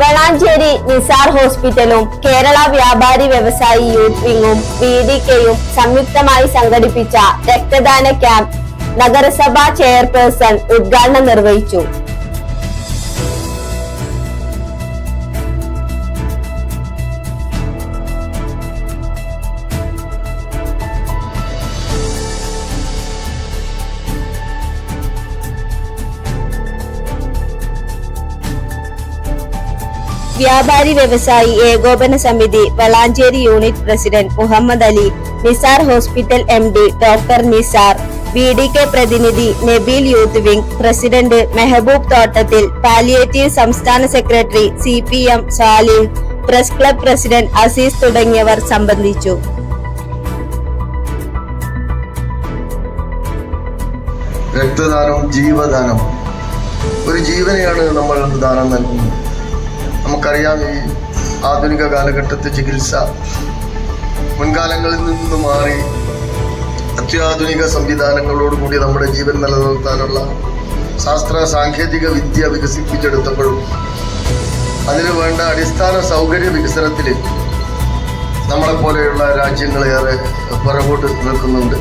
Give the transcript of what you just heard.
വളാഞ്ചേരി നിസാർ ഹോസ്പിറ്റലും കേരള വ്യാപാരി വ്യവസായി യൂത്ത് വിങ്ങും വി ഡി കെയും സംയുക്തമായി സംഘടിപ്പിച്ച രക്തദാന ക്യാമ്പ് നഗരസഭാ ചെയർപേഴ്സൺ ഉദ്ഘാടനം നിർവഹിച്ചു. വ്യാപാരി വ്യവസായി ഏകോപന സമിതി Valanchery unit president Muhammad Ali Nisar hospital M D doctor Nisar B D K പ്രതിനിധി Nabeel youth wing president Mehaboob Thottathil palliative സംസ്ഥാന secretary C P M Salih press club president Azeez തുടങ്ങിയവർ സംബന്ധിച്ചു. രക്തദാനം ജീവദാനം. ഒരു ജീവനെയാണ് നമ്മൾ ദാനം നൽകുന്നത്. നമുക്കറിയാം ഈ ആധുനിക കാലഘട്ടത്തെ ചികിത്സ മുൻകാലങ്ങളിൽ നിന്ന് മാറി അത്യാധുനിക സംവിധാനങ്ങളോടുകൂടി നമ്മുടെ ജീവൻ നിലനിർത്താനുള്ള ശാസ്ത്ര സാങ്കേതിക വിദ്യ വികസിപ്പിച്ചെടുത്തപ്പോഴും അതിന് വേണ്ട അടിസ്ഥാന സൗകര്യ വികസനത്തിൽ നമ്മളെപ്പോലെയുള്ള രാജ്യങ്ങളേറെ പുറകോട്ട് നിൽക്കുന്നുണ്ട്.